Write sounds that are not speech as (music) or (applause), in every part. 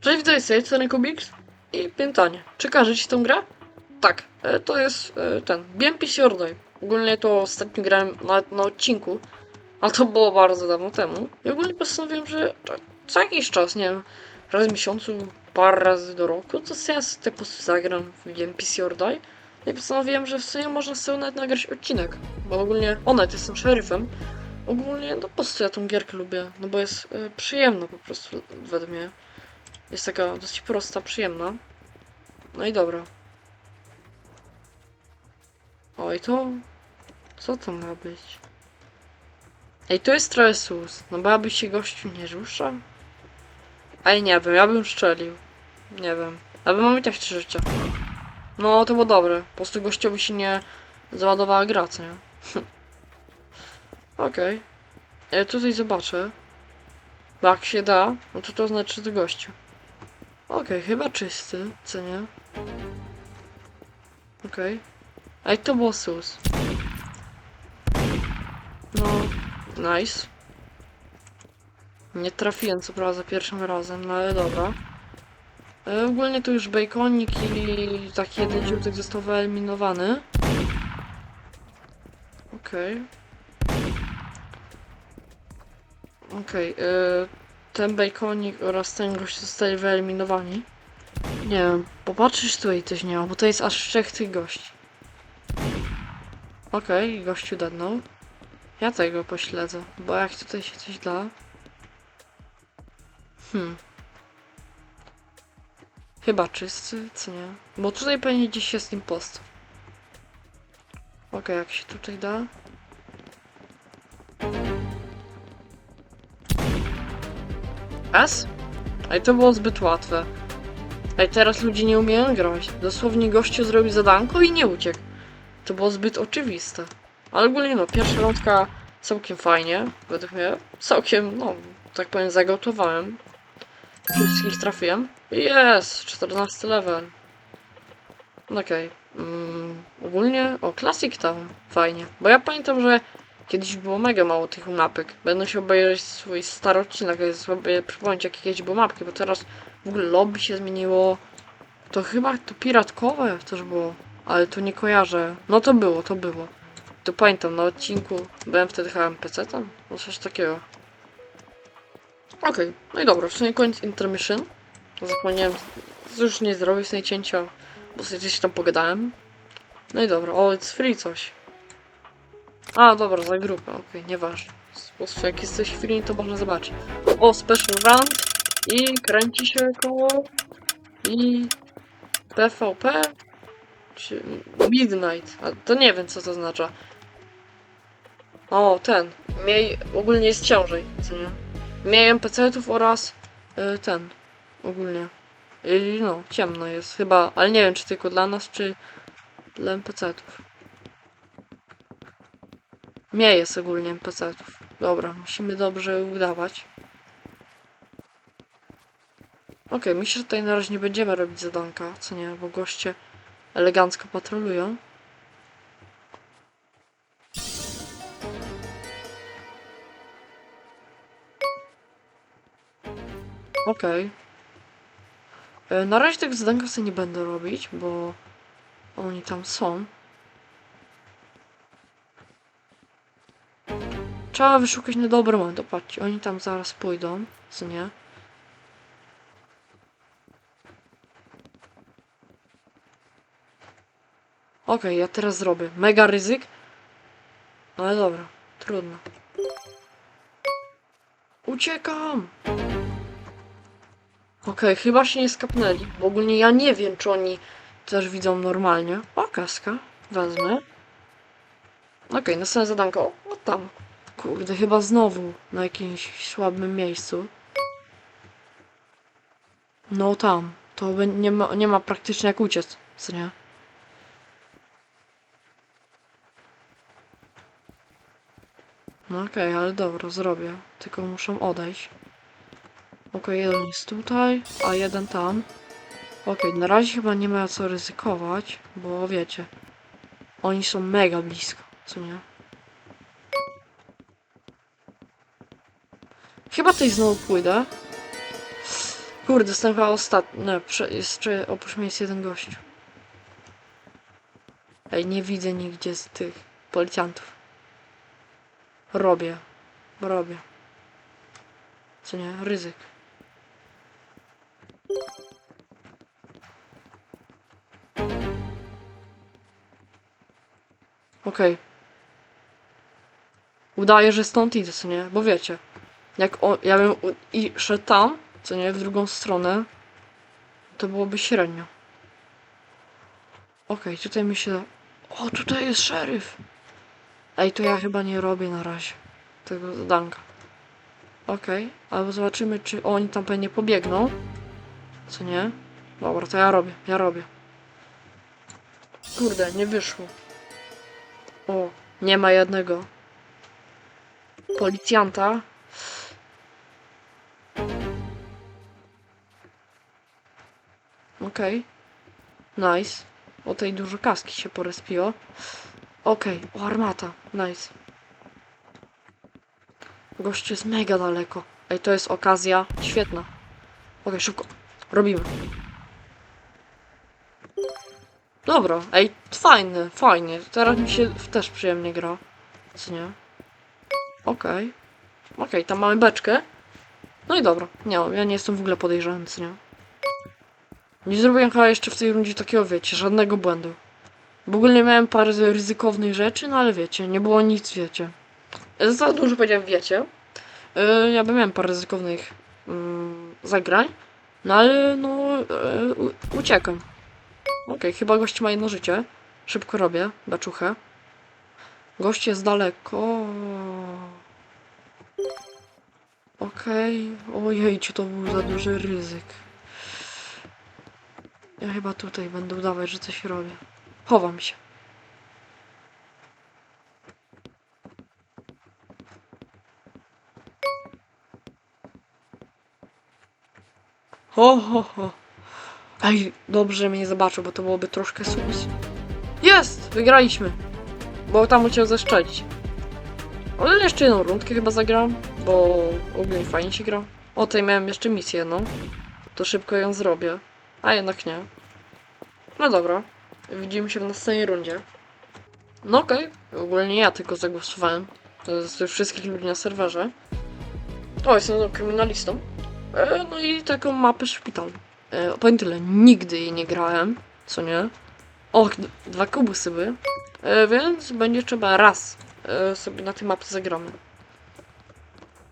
Cześć, witaj, z tej strony i pytanie, czy każe Ci tę grę? Tak, e, to jest e, ten, BMPC Ordoj. Ogólnie to ostatnio grałem na, odcinku, a to było bardzo dawno temu. I ogólnie postanowiłem, że co jakiś czas, nie wiem, raz w miesiącu, parę razy do roku, to ja sobie po prostu zagram w BMPC Ordoj. I postanowiłem, że w sumie można sobie nawet nagrać odcinek, bo ogólnie Onet jestem szeryfem. Ogólnie, no po prostu ja tą gierkę lubię, no bo jest e, przyjemna po prostu według mnie. Jest taka dosyć prosta, przyjemna. No i dobra. Oj, to... Co to ma być? Ej, to jest trochę sus. No bo aby się gościu nie rusza? Ej, nie wiem, ja bym szczelił. Nie wiem. Ale mamy tak trzy życia. No, to było dobre. Po prostu gościowi się nie załadowała gra, co nie? (laughs) Okej. Okay. Tutaj zobaczę. Bo jak się da, no to to znaczy, że to gościu. Okej, chyba czysty, co nie? Okej. Ej, to było sus. No, nice. Nie trafiłem co prawda za pierwszym razem, no ale dobra. E, ogólnie to już baconik i taki jeden ziółtek został wyeliminowany. Okej. Okej, e, ten baconik oraz ten gość zostali wyeliminowani. Nie wiem, popatrzysz tutaj coś nie ma, bo to jest aż trzech tych gości. Okej, gościu dadnął. Ja tego pośledzę, bo jak tutaj się coś da... Hmm. Chyba czysty, co nie? Bo tutaj pewnie gdzieś jest impost. Okej, jak się tutaj da... S? Ej, to było zbyt łatwe. Ej, teraz ludzie nie umieją grać. Dosłownie gościu zrobił zadanko i nie uciekł. To było zbyt oczywiste. Ale ogólnie no, pierwsza rączka całkiem fajnie, według mnie. Całkiem, no, tak powiem, zagotowałem. Wszystkich trafiłem. Jest, 14 level. Okej. Mm, ogólnie, o, Classic Town. Fajnie. Bo ja pamiętam, że Kiedyś było mega mało tych mapek. Będę się obejrzeć swój stary odcinek, sobie przypomnieć jakie kiedyś były mapki, bo teraz w ogóle lobby się zmieniło. To chyba to piratkowe też było, ale to nie kojarzę. No to było, to było. To pamiętam, na odcinku byłem wtedy chyba NPC tam, no coś takiego. Okej, no i dobra, w sumie koniec intermission. Zapomniałem, już nie zrobię sobie cięcia, bo sobie gdzieś tam pogadałem. No i dobra, o, it's free coś. A, dobra, za grupę, okej, nieważne. Po jak jest coś chwili, to można zobaczyć. O, special round i kręci się koło i PvP czy Midnight, a to nie wiem co to oznacza. O, ten. Miej, ogólnie jest ciężej, co nie? Miej NPC-ów oraz y, ten, ogólnie. I no, ciemno jest chyba, ale nie wiem czy tylko dla nas, czy dla NPC-ów. Nie jest ogólnie NPC-ów. Dobra, musimy dobrze udawać. Okej, myślę, że tutaj na razie nie będziemy robić zadanka, co nie, bo goście elegancko patrolują. Okej. E, Na razie tego zadanka sobie nie będę robić, bo oni tam są. Trzeba wyszukać na dobry moment. Patrzcie, oni tam zaraz pójdą, co nie? Okej, ja teraz zrobię. Mega ryzyk. No ale dobra, trudno. Uciekam! Okej, chyba się nie skapnęli, bo ogólnie ja nie wiem, czy oni też widzą normalnie. O, kaska. Wezmę. Okej, następne zadanko. O, tam. Kurde, chyba znowu na jakimś słabym miejscu. No tam. To nie ma, nie ma praktycznie jak uciec, co nie? No okej, ale dobra, zrobię. Tylko muszą odejść. Okej, jeden jest tutaj, a jeden tam. Okej, na razie chyba nie ma co ryzykować, bo wiecie, oni są mega blisko, co nie? Chyba tutaj znowu pójdę. Kurde, jestem chyba ostatni. Jeszcze oprócz mnie jest jeden gościu. Ej, nie widzę nigdzie z tych policjantów. Robię. Robię. Co nie? Ryzyk. Okej. Udaję, że stąd idę, co nie? Bo wiecie, jak o, ja bym i szedł tam, co nie, w drugą stronę, to byłoby średnio. Okej, tutaj mi się... O, tutaj jest szeryf! Ej, to ja chyba nie robię na razie tego zadanka. Okej, ale zobaczymy, czy oni tam pewnie pobiegną. Co nie? Dobra, to ja robię, ja robię. Kurde, nie wyszło. O, nie ma jednego. Policjanta. Okej. Nice. O tej dużo kaski się porespiło. Okej, o armata. Nice. Gość jest mega daleko. Ej, to jest okazja świetna. Okej, szybko. Robimy. Dobra, ej, fajne, fajnie. Teraz mi się też przyjemnie gra. Co nie? Okej. Okej, tam mamy beczkę. No i dobra. Nie, ja nie jestem w ogóle podejrzany, co nie? Nie zrobiłem chyba jeszcze w tej rundzie takiego, wiecie, żadnego błędu. W ogóle miałem parę ryzykownych rzeczy, no ale wiecie, nie było nic, wiecie. Za dużo powiedziałem, wiecie. Yy, ja bym miałem parę ryzykownych mm, zagrań, no ale no yy, uciekam. Okej, chyba gość ma jedno życie. Szybko robię, beczuchę. Gość jest daleko. Okej, ojejciu, to był za duży ryzyk. Ja chyba tutaj będę udawać, że coś robię. Chowam się. Ho, ho, ho. Ej, dobrze, mnie nie zobaczył, bo to byłoby troszkę sus. Jest! Wygraliśmy! Bo tam musiał zeszczelić. Ale jeszcze jedną rundkę chyba zagram, bo ogólnie fajnie się gra. O tej miałem jeszcze misję jedną. To szybko ją zrobię. A jednak nie. No dobra. Widzimy się w następnej rundzie. No okej. Ogólnie ja tylko zagłosowałem. Z wszystkich ludzi na serwerze. O, jestem kryminalistą. E, no i taką mapę szpitalu. E, powiem tyle, nigdy jej nie grałem, co nie? Och, dwa kubusy były. E, więc będzie trzeba raz e, sobie na tej mapie zagramy.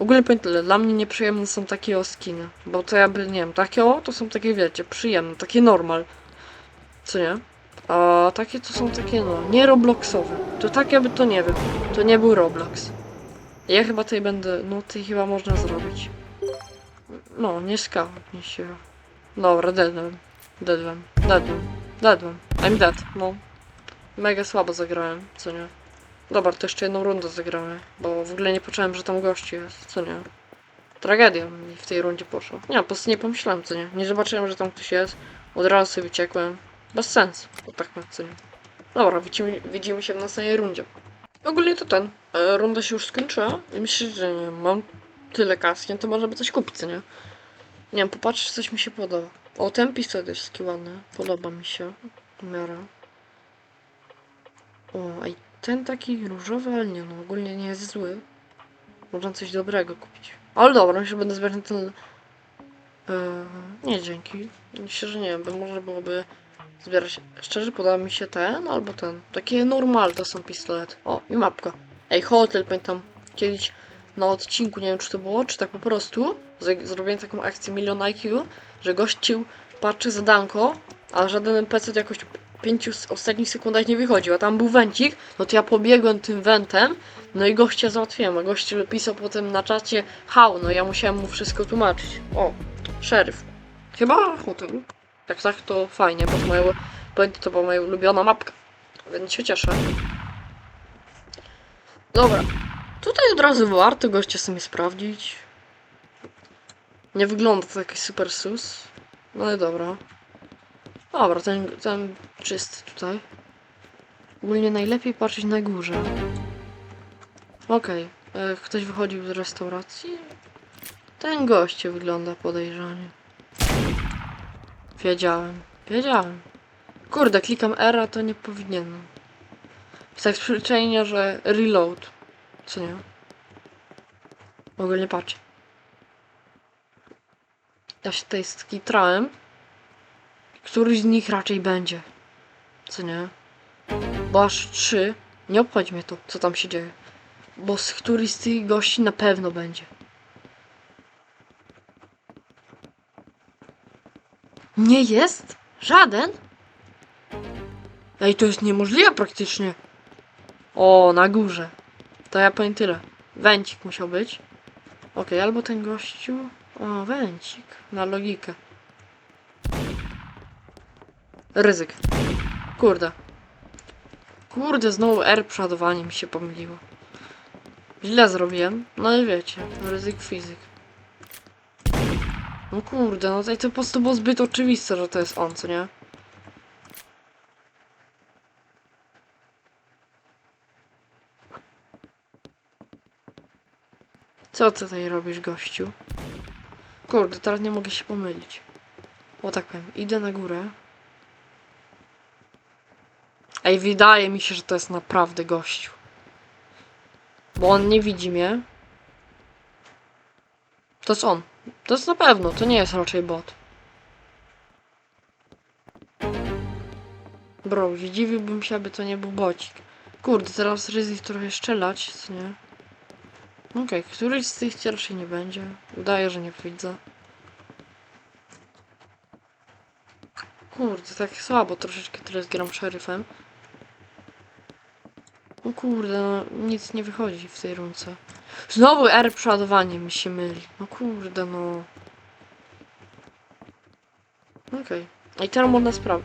W ogóle powiem tyle, dla mnie nieprzyjemne są takie o skiny. Bo to jakby, nie wiem, takie o, to są takie, wiecie, przyjemne, takie normal. Co nie? A takie to są takie, no, nie Robloxowe. To tak jakby to nie wiem, to nie był Roblox. Ja chyba tutaj będę, no tutaj chyba można zrobić. No, nie skapnie się. Dobra, deadłem. Deadłem. Deadłem. Deadłem. I'm dead, no. Mega słabo zagrałem, co nie? Dobra, to jeszcze jedną rundę zagramy, bo w ogóle nie poczułem, że tam gości jest, co nie? Tragedia mi w tej rundzie poszła. Nie, po prostu nie pomyślałem, co nie? Nie zobaczyłem, że tam ktoś jest. Od razu sobie uciekłem. Bez sensu, bo tak ma, co nie? Dobra, widzimy, widzimy się w następnej rundzie. Ogólnie to ten. E, runda się już skończyła i myślę, że nie mam tyle kasy, to może by coś kupić, co nie? Nie wiem, popatrz, coś mi się podoba. O, ten pistolet jest taki ładny. Podoba mi się. W miarę. O, i ten taki różowy, ale nie no, ogólnie nie jest zły. Można coś dobrego kupić. Ale dobra, myślę, że będę zbierać ten... Yy, nie, dzięki. Myślę, że nie bo może byłoby zbierać... Szczerze podoba mi się ten albo ten. Takie normal to są pistolety. O, i mapka. Ej, hotel, pamiętam kiedyś na odcinku, nie wiem czy to było, czy tak po prostu, zrobiłem taką akcję Milion IQ, że gościł patrzy zadanko, a żaden NPC jakoś pięciu ostatnich sekundach nie wychodził, a tam był węcik, no to ja pobiegłem tym wentem, no i gościa załatwiłem, a gość pisał potem na czacie hał, no ja musiałem mu wszystko tłumaczyć. O, szeryf. Chyba hotel. Jak tak, to fajnie, bo moja, to była moja ulubiona mapka, więc się cieszę. Dobra, Tutaj od razu warto gościa sobie sprawdzić. Nie wygląda to jakiś super sus. No ale dobra. Dobra, ten, ten czysty tutaj. Ogólnie najlepiej patrzeć na górze. Okej. e, Ktoś wychodził z restauracji? Ten goście wygląda podejrzanie. Wiedziałem, wiedziałem. Kurde, klikam R, a to nie powinienem. Jest tak z przyczajenia, że reload. Co nie? Ogólnie patrz. Ja się tutaj skitrałem. Któryś z nich raczej będzie. Co nie? Bo aż trzy. Nie obchodzi mnie to, co tam się dzieje. Bo z któryś z tych gości na pewno będzie. Nie jest? Żaden? Ej, to jest niemożliwe praktycznie. O, na górze. To ja powiem tyle. Węcik musiał być. Okej, albo ten gościu. O, węcik. Na logikę. Ryzyk. Kurde. Kurde, znowu R przodowanie mi się pomyliło. Źle zrobiłem, no ale wiecie, ryzyk fizyk. No kurde, no tutaj to po prostu było zbyt oczywiste, że to jest on, co nie? Co ty tutaj robisz, gościu? Kurde, teraz nie mogę się pomylić. O tak powiem, idę na górę. Ej, wydaje mi się, że to jest naprawdę gościu. Bo on nie widzi mnie. To jest on. To jest na pewno, to nie jest raczej bot. Bro, zdziwiłbym się, aby to nie był bocik. Kurde, teraz ryzyk trochę strzelać, co nie? Okej, któryś z tych raczej nie będzie. Udaje, że nie widzę. Kurde, tak słabo troszeczkę teraz gram szeryfem. O kurde, no, nic nie wychodzi w tej runce. Znowu R przeładowanie mi się myli. No kurde, no. Okej. I teraz można sprawę.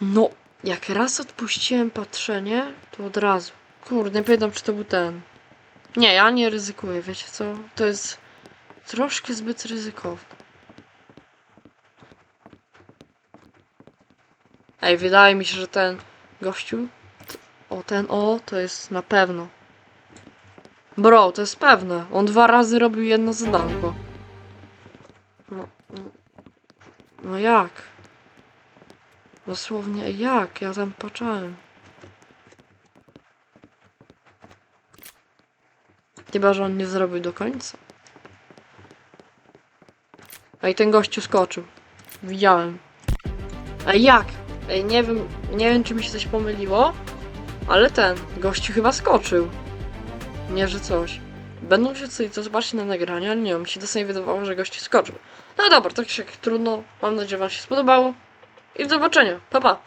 No, jak raz odpuściłem patrzenie, to od razu. Kurde, nie pamiętam czy to był ten. Nie, ja nie ryzykuję, wiecie co? To jest troszkę zbyt ryzykowne. Ej, wydaje mi się, że ten gościu. O, ten o, to jest na pewno. Bro, to jest pewne. On dwa razy robił jedno zadanko. No, no, no jak? Dosłownie jak? Ja tam patrzałem. Chyba, że on nie zrobił do końca. Ej, ten gościu skoczył. Widziałem. Ej, jak? Ej, nie wiem, nie wiem, czy mi się coś pomyliło, ale ten gościu chyba skoczył. Nie, że coś. Będą coś to zobaczyć na nagraniu, ale nie wiem, mi się dosłownie wydawało, że gościu skoczył. No dobra, tak się trudno. Mam nadzieję, że wam się spodobało. I do zobaczenia. Pa, pa.